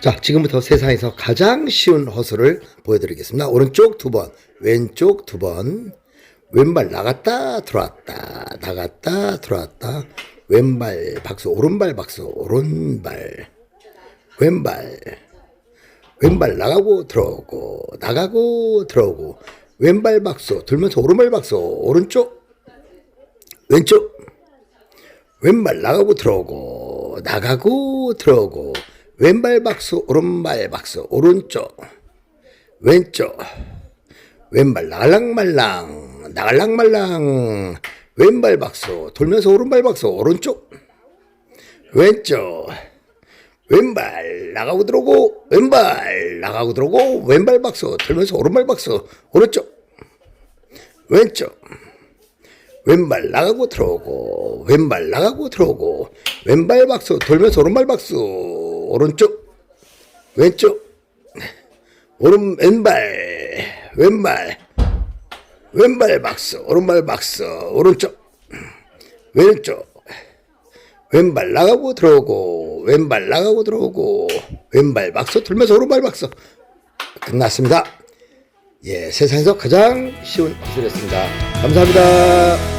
자, 지금부터 세상에서 가장 쉬운 허수를 보여드리겠습니다. 오른쪽 두 번, 왼쪽 두 번, 왼발 나갔다 들어왔다, 나갔다 들어왔다, 왼발 박수, 오른발 박수, 오른발, 왼발, 왼발 나가고 들어오고, 나가고 들어오고, 왼발 박수, 들면서 오른발 박수, 오른쪽, 왼쪽, 왼발 나가고 들어오고 나가고 들어오고 왼발 박수 오른발 박수 오른쪽 왼쪽 왼발 나갈랑말랑 나갈랑말랑 왼발 박수 돌면서 오른발 박수 오른쪽 왼쪽 왼발 나가고 들어오고 왼발 나가고 들어오고 왼발 박수 돌면서 오른발 박수 오른쪽 왼쪽 왼발 나가고 들어오고 왼발 나가고 들어오고 왼발 박수 돌면서 오른발 박수 오른쪽 왼쪽 오른 왼발 왼발 왼발 박수 오른발 박수 오른쪽 왼쪽 왼발 나가고 들어오고 왼발 나가고 들어오고 왼발 박수 돌면서 오른발 박수 끝났습니다. 예, 세상에서 가장 쉬운 기술이었습니다. 감사합니다.